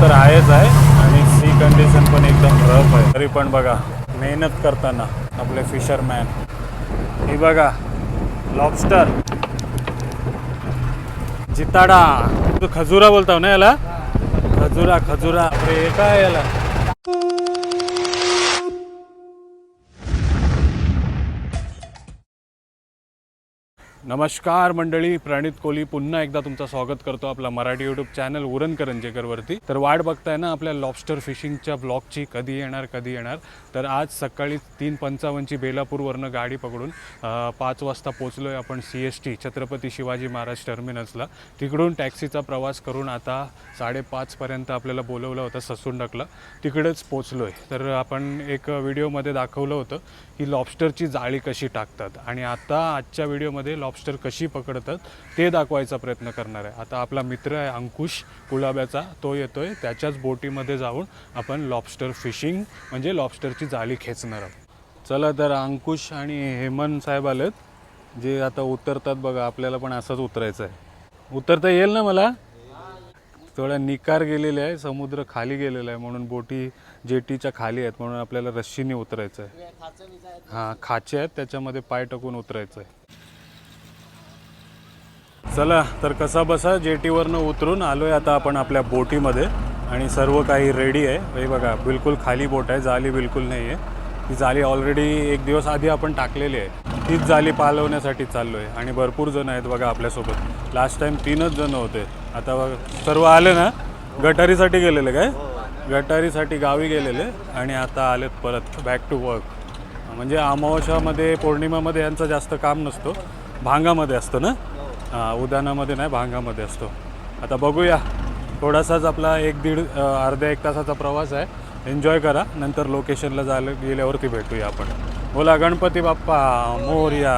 तर आहेच आहे. आणि सी कंडिशन पण एकदम रफ आहे. तरी पण बघा मेहनत करताना आपले फिशरमॅन हे बघा लॉबस्टर जिताडा. तू खजुरा बोलताव ना याला? खजुरा खजुरा. अरे काय याला? नमस्कार मंडळी प्रणित कोहली पुन्हा एकदा तुमचं स्वागत करतो आपला मराठी यूट्यूब चॅनल उरण करंजेकरवरती. तर वाट बघताय ना आपल्या लॉबस्टर फिशिंगच्या ब्लॉगची कधी येणार कधी येणार? तर आज सकाळी तीन पंचावन्नची बेलापूरवरनं गाडी पकडून पाच वाजता पोचलो आहे आपण C S T Chhatrapati Shivaji Maharaj टर्मिनसला तिकडून टॅक्सीचा प्रवास करून आता साडेपाचपर्यंत आपल्याला बोलवलं होतं ससून तिकडेच पोचलो आहे तर आपण एक व्हिडिओमध्ये दाखवलं होतं की लॉबस्टरची जाळी कशी टाकतात. आणि आता आजच्या व्हिडिओमध्ये लॉबस्टर कशी पकडतात ते दाखवायचा प्रयत्न करणार आहे. आता आपला मित्र आहे अंकुश कुलाब्याचा तो येतोय. त्याच्याच बोटीमध्ये जाऊन आपण लॉबस्टर फिशिंग म्हणजे लॉबस्टरची जाळी खेचणार आहोत. चला तर अंकुश आणि हेमंत साहेब आलेत जे आता उतरतात बघा आपल्याला पण असंच उतरायचं आहे. उतरता येईल ना मला? थोडा निकार गेलेला आहे समुद्र खाली गेलेला आहे म्हणून बोटी जेटीच्या खाली आहेत म्हणून आपल्याला रश्शीने उतरायचं आहे. हां खाचे आहेत त्याच्यामध्ये पाय टाकून उतरायचं आहे. चला तर कसा बसा? जेटीवरनं उतरून आलोय आता आपण आपल्या बोटीमध्ये. आणि सर्व काही रेडी आहे. हे बघा बिलकुल खाली बोट आहे जाळी बिलकुल नाही आहे ती जाळी ऑलरेडी एक दिवस आधी आपण टाकलेली आहे. तीच जाळी पालवण्यासाठी चाललो आहे आणि भरपूर जण आहेत बघा आपल्यासोबत. लास्ट टाइम तीनच जण होते. आता बघा सर्व आले ना? गटारीसाठी गेलेले काय? गटारीसाठी गावी गेलेले. आणि आता आलेत परत बॅक टू वर्क म्हणजे अमावस्यामध्ये पौर्णिमामध्ये यांचं जास्त काम नसतो. भांगामध्ये असतं ना? हां उद्यानामध्ये नाही भांगामध्ये असतो. आता बघूया. थोडासाच आपला एक दीड अर्ध्या एक तासाचा प्रवास आहे. एन्जॉय करा. नंतर लोकेशनला जायला गेल्यावरती भेटूया आपण. बोला गणपती बाप्पा मोर्या.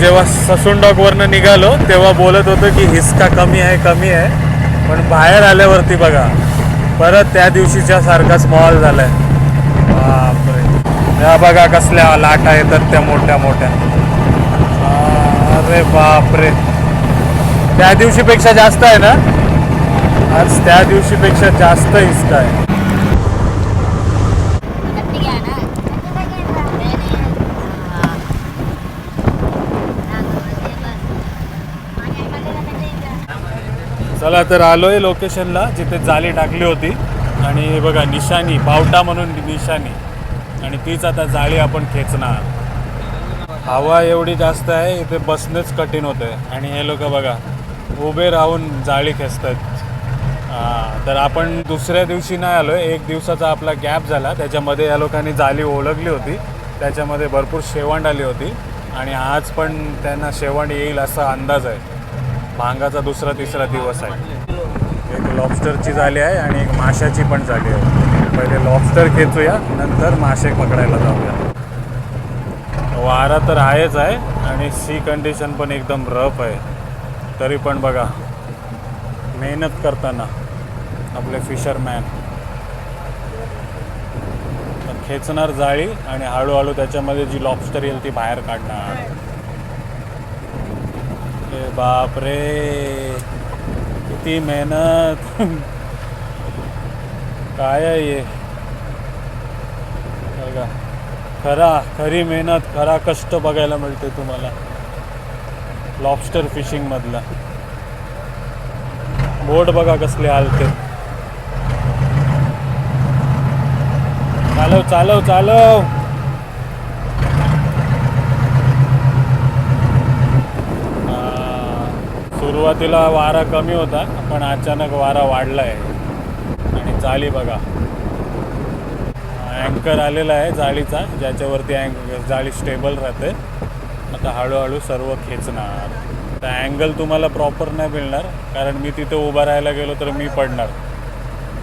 जेव्हा ससून डॉगवरनं निघालो तेव्हा बोलत होतो की हिसका कमी आहे कमी आहे. पण बाहेर आल्यावरती बघा परत त्या दिवशीच्या सारखाच मॉल झालाय. बापरे. या बघा कसल्या लाटा येतात त्या मोठ्या मोठ्या. अरे बापरे. त्या दिवशीपेक्षा जास्त आहे ना? आज त्या दिवशीपेक्षा जास्त हिसका आहे. चला तर आलोय लोकेशनला जिथे जाळी टाकली होती. आणि हे बघा निशाणी पावटा म्हणून निशाणी. आणि तीच आता जाळी आपण खेचणार. हवा एवढी जास्त आहे इथे बसणंच कठीण होतं आणि हे लोक बघा उभे राहून जाळी खेचतात. हां, तर आपण दुसऱ्या दिवशी नाही आलो आहे एक दिवसाचा आपला गॅप झाला. त्याच्यामध्ये या लोकांनी जाळी ओळखली होती. त्याच्यामध्ये भरपूर शेवण आली होती. आणि आज पण त्यांना शेवण येईल असा अंदाज आहे. भांगाचा दुसरा तिसरा दिवस आहे. एक लॉबस्टरची झाली आहे आणि एक माशाची पण झाली आहे. पहिले लॉबस्टर खेचूया नंतर मासे पकडायला जाऊया. वारा तर आहेच आहे आणि सी कंडिशन पण एकदम रफ आहे. तरी पण बघा मेहनत करताना आपले फिशरमॅन खेचणार जाळी आणि हळूहळू त्याच्यामध्ये जी लॉबस्टर येईल ती बाहेर काढणार. अरे बाप रे किती मेहनत. काय आहे बघा. खरा खरी मेहनत खरा कष्ट बघायला मिळते तुम्हाला. लॉबस्टर फिशिंग मधला. बोट बघा कसले हालते चालव चालव चालव. सुरुवातीला वारा कमी होता पण अचानक वारा वाढला आहे आणि जाळी बघा. अँकर आलेला आहे जाळीचा ज्याच्यावरती अँक जाळी स्टेबल राहते. आता हळूहळू सर्व खेचणार. तर अँगल तुम्हाला प्रॉपर नाही मिळणार कारण मी तिथे उभा राहायला गेलो तर मी पडणार.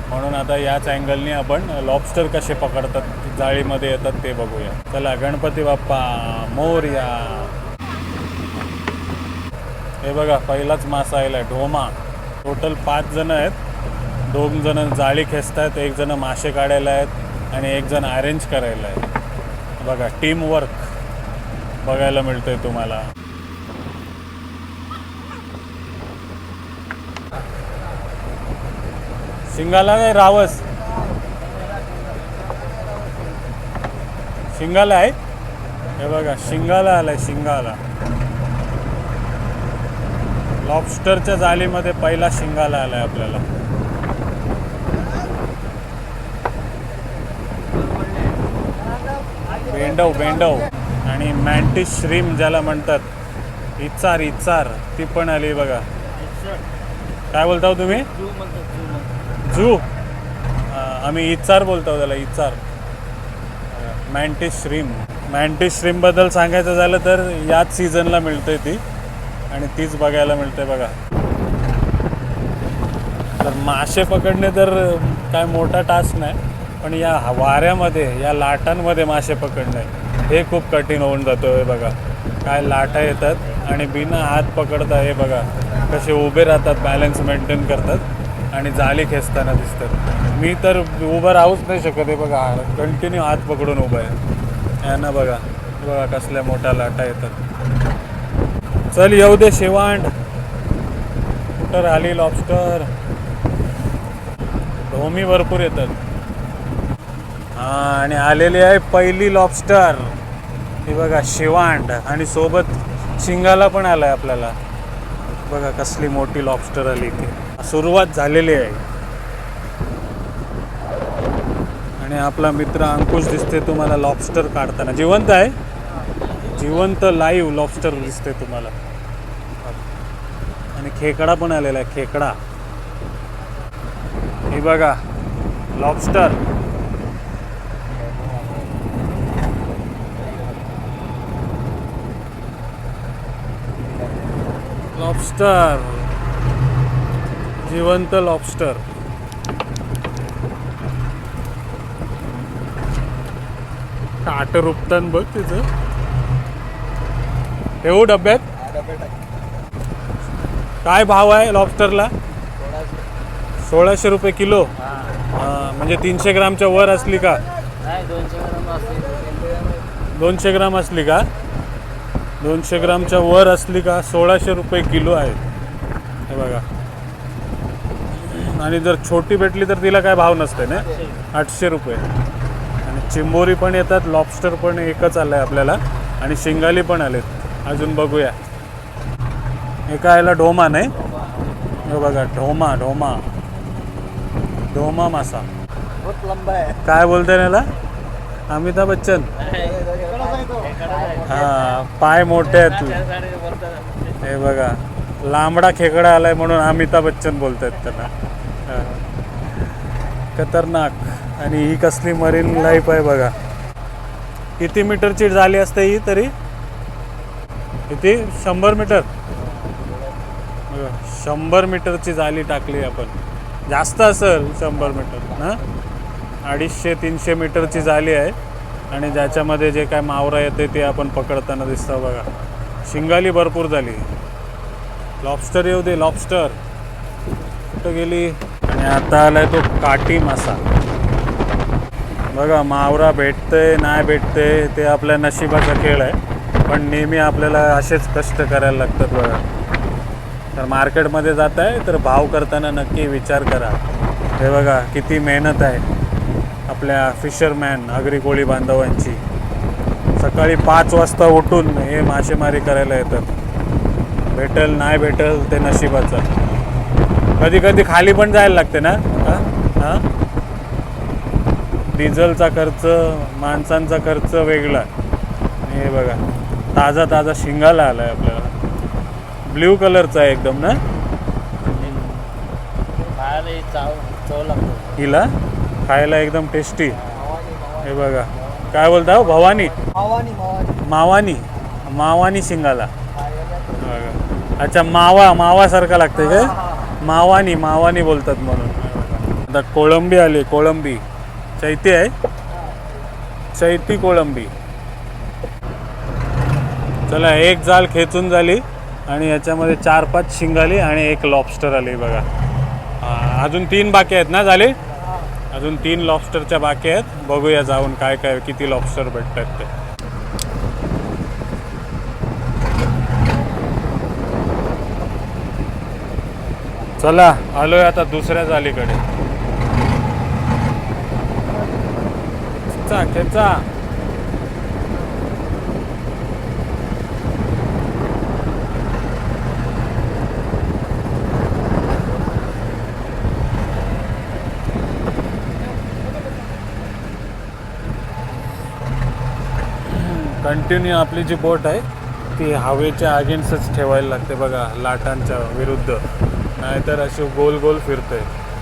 म्हणून आता याच अँगलनी आपण लॉबस्टर कसे पकडतात जाळीमध्ये येतात ते बघूया. चला गणपती बाप्पा मोर्या. हे बघा पहिलाच मासा आला आहे ढोमा टोटल पाच जण आहेत. दोन जण जाळी खेचतायत एक जण मासे काढायला आहेत आणि एक जण अरेंज करायला आहे बघा टीम वर्क बघायला मिळतंय तुम्हाला. शिंगाला काय रावस. शिंगाला आहे हे बघा शिंगाला आलाय शिंगाला लॉबस्टरच्या जाळीमध्ये पहिला शिंगाला आला आहे आपल्याला. बेंडव बेंडव आणि मॅन्टिस श्रीम ज्याला म्हणतात इचार इचार ती पण आली बघा. काय बोलता हो तुम्ही? जू. आम्ही इचार बोलतो हो त्याला इचार. मॅन्टिस श्रीम मॅन्टिस श्रीमबद्दल सांगायचं झालं तर याच सीझनला मिळते ती. आणि तीच बघायला मिळते बघा. तर मासे पकडणे तर काय मोठा टास्क नाही पण या वाऱ्यामध्ये या लाटांमध्ये मासे पकडणे हे खूप कठीण होऊन जातो हे बघा. काय लाटा येतात आणि बिना हात पकडता हे बघा कसे उभे राहतात बॅलन्स मेंटेन करतात आणि जाळी खेचताना दिसतात. मी तर उभं राहूच नाही शकत हे बघा. कंटिन्यू हात पकडून उभं आहे. यांना बघा. बघा कसल्या मोठ्या लाटा येतात. चल येऊ दे शेवांड. कुठं राहिली लॉबस्टर ढोमी भरपूर येतात. हा आणि आलेली आहे पहिली लॉबस्टर ही बघा शिवांड. आणि सोबत शिंगाला पण आलाय आपल्याला. बघा कसली मोठी लॉबस्टर आली इथे. सुरुवात झालेली आहे. आणि आपला मित्र अंकुश दिसते तुम्हाला लॉबस्टर काढताना. जिवंत आहे? जिवंत लाईव्ह लॉबस्टर दिसते तुम्हाला. आणि खेकडा पण आलेला आहे खेकडा. हे बघा लॉबस्टर लॉबस्टर जिवंत लॉबस्टर काट रुपतान बघ तिचं. ठेवू डब्यात? काय भाव आहे लॉबस्टरला सोळाशे रुपये किलो. हा, म्हणजे तीनशे ग्रामच्या वर असली का? नाही दोनशे ग्राम असते दोनशे ग्राम असली का? दोनशे ग्रामच्या वर असली का? सोळाशे रुपये किलो आहे. हे बघा. आणि जर छोटी भेटली तर तिला काय भाव नसते ना? आठशे रुपये. आणि चिंबोरी पण येतात लॉबस्टर पण एकच आलं आहे आपल्याला. आणि शिंगाली पण आलेत. अजून बघूया. एका याला ढोमा नाही. हे बघा ढोमा ढोमा ढोमा मासा. काय बोलते याला अमिताभ बच्चन? हा पाय मोठे आहेत तू. हे बघा लांबडा खेकडा आलाय म्हणून अमिताभ बच्चन बोलतायत त्याला. हा. खतरनाक. आणि ही कसली मरीन लाईफ आहे बघा. किती मीटरची झाली असते ही तरी? किती? शंभर मीटर. बघा, शंभर मीटरची जाली टाकली आपण. जास्त असेल शंभर मीटर ना अडीचशे तीनशे मीटरची जाली आहे. आणि ज्याच्यामध्ये जे काय मावरा येते ते आपण पकडताना दिसतं बघा. शिंगाली भरपूर झाली. लॉबस्टर येऊ दे लॉबस्टर कुठं गेली? आणि आता आलाय तो काटी मासा. बघा मावरा भेटतंय नाही भेटतंय ते आपल्या नशिबाचा खेळ आहे. पण नेहमी आपल्याला असेच कष्ट करायला लागतात बघा. तर मार्केटमध्ये जात आहे तर भाव करताना नक्की विचार करा. हे बघा किती मेहनत आहे आपल्या फिशरमॅन आगरी कोळी बांधवांची. सकाळी पाच वाजता उठून हे मासेमारी करायला येतात. भेटल नाही भेटल ते नशिबाचं. कधी कधी खाली पण जायला लागते ना? हां? हां? डिझेलचा खर्च माणसांचा खर्च वेगळा. हे बघा. ताजा ताजा शिंगाला आला आहे आपल्याला. ब्ल्यू कलरचा आहे एकदम ना? हिला? खायला एकदम टेस्टी हे बघा. काय बोलता हो? भवानी? मावानी मावानी मावानी. मावानी शिंगाला. बघा. अच्छा मावा मावासारखा लागते काय? मावानी मावानी बोलतात म्हणून. आता कोळंबी आली कोळंबी. चैती आहे? चैती कोळंबी. चला एक जाल खेचून झाली आणि याच्यामध्ये चार पाच शिंगाली आणि एक लॉबस्टर आली बघा. अजून तीन बाकी आहेत ना झाले? अजून तीन लॉबस्टरच्या बाकी आहेत. बघूया जाऊन काय काय किती लॉबस्टर भेटतात ते. चला आलोय आता दुसऱ्या जालीकडे. खेचा खेचा. कंटिन्यू आपली जी बोट आहे ती हवेच्या अगेन्स्टच ठेवायला लागते बघा लाटांच्या विरुद्ध. नाहीतर अशी गोल गोल फिरते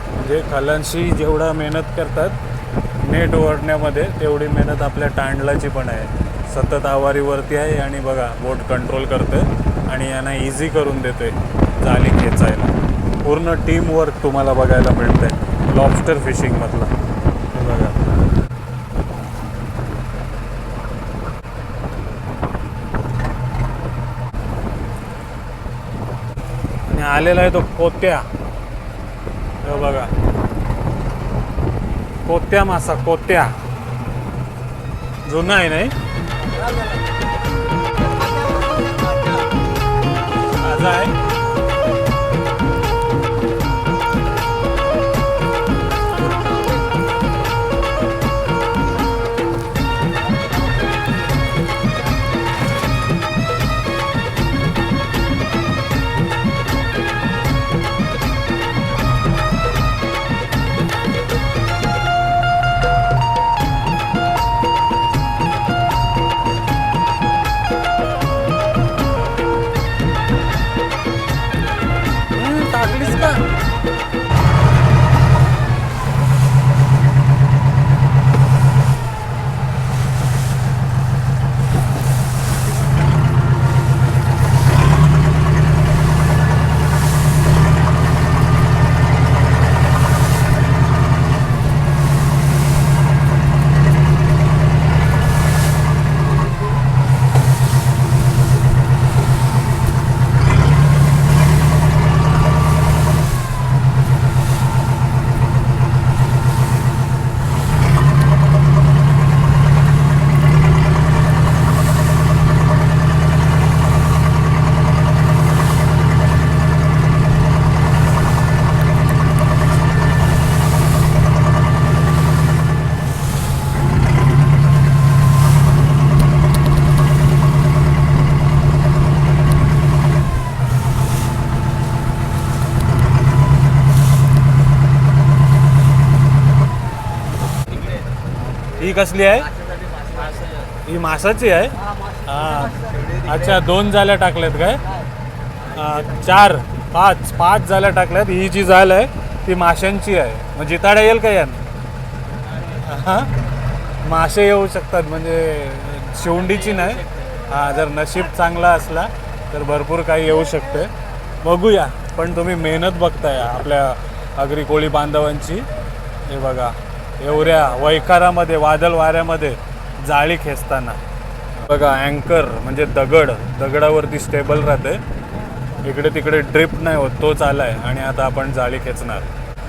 म्हणजे खलांशी जेवढा मेहनत करतात नेट ओढण्यामध्ये तेवढी मेहनत आपल्या तांडलाची पण आहे. सतत आवारीवरती आहे आणि बघा बोट कंट्रोल करते आणि यांना इझी करून देते जाली खेचायला. पूर्ण टीमवर्क तुम्हाला बघायला मिळतंय. लॉबस्टर फिशिंगमधला हे बघा आणि आलेला आहे तो कोत्या. हे बघा. कोत्या मासा कोत्या. जुना आहे नाही? ताजा आहे. ही कसली आहे? ही मासाची आहे. हां. अच्छा दोन जाल्या टाकल्यात काय? चार पाच पाच जाल्या टाकल्यात. ही जी जाल आहे ती माशांची आहे. मग जिताडा येईल का यानं? हां? मासे येऊ शकतात म्हणजे शेवंडीची नाही. हा जर नशीब चांगला असला तर भरपूर काही येऊ शकते. बघूया पण तुम्ही मेहनत बघताय आपल्या आगरी कोळी बांधवांची. हे बघा. एवढ्या वैकारामध्ये वादळ वाऱ्यामध्ये जाळी खेचताना. बघा अँकर म्हणजे दगड दगडावरती स्टेबल राहते. इकडे तिकडे ड्रिप नाही होत तोच आलाय आणि आता आपण जाळी खेचणार.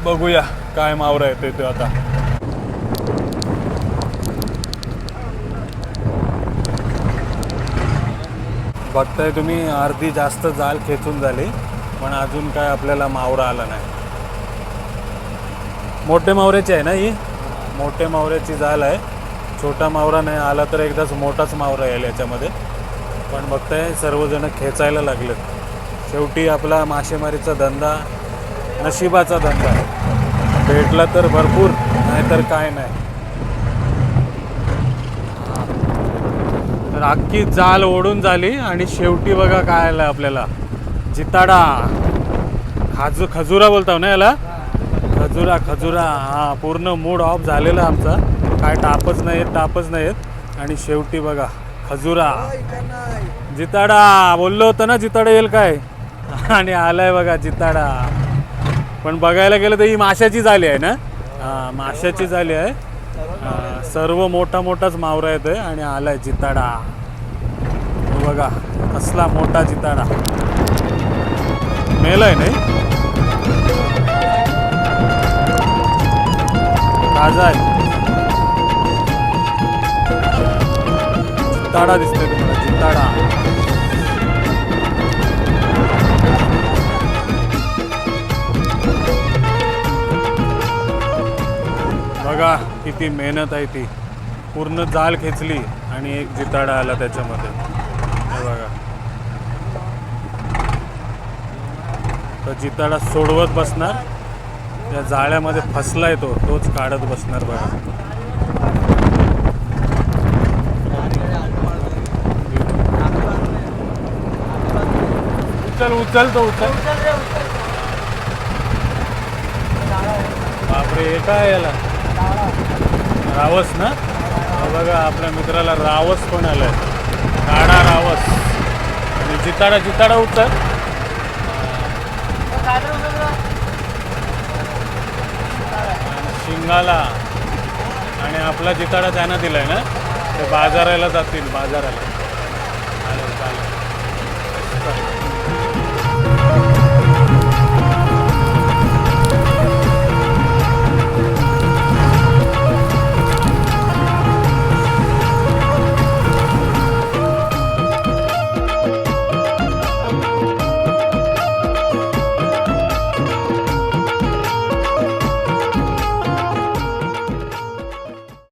बघूया काय मावरा येते तो आता. बघताय तुम्ही अर्धी जास्त जाल खेचून झाली पण अजून काय आपल्याला मावरा आला नाही. मोठे मावऱ्याची आहे ना ही? मोठे मावऱ्याची जाल आहे. छोटा मावरा नाही आला तर एकदाच मोठाच मावरा येईल याच्यामध्ये. पण बघताय सर्वजण खेचायला लागलेत. शेवटी आपला मासेमारीचा धंदा नशिबाचा धंदा आहे. भेटला तर भरपूर नाहीतर काय नाही. तर अख्खी जाल ओढून झाली आणि शेवटी बघा काय आलं आपल्याला. जिताडा. खाजू खजुरा बोलताव ना याला? खजुरा खजुरा. हा पूर्ण मूड ऑफ झालेला आमचा. काय टापच नाहीत टापच नाहीत आणि शेवटी बघा खजुरा. जिताडा. बोललो होतं ना जिताडा येईल काय? आणि आलाय बघा जिताडा. पण बघायला गेलं तर ही माशाची झाली आहे ना? हा माशाची झाली आहे. सर्व मोठा मोठाच मावरा येतोय आणि आलाय जिताडा. बघा कसला मोठा जिताडा. मेलाय नाही? ताजा आहे दिसतोय तुम्हाला जिताडा बघा किती मेहनत आहे ती. पूर्ण जाल खेचली आणि एक जिताडा आला त्याच्यामध्ये. हे बघा. तर जिताडा सोडवत बसणार. त्या जाळ्यामध्ये फसला आहे तो तोच काढत बसणार बघा. उचल उचल तो उचल. बापरे हे काय याला? रावस ना? बघा आपल्या मित्राला रावस पण आलाय. काढा रावस. आणि जिताडा जिताडा उचल. संघाला आणि आपला जिताडा त्यांना दिला आहे ना? ते बाजाराला जातील बाजाराला. चालेल चालेल.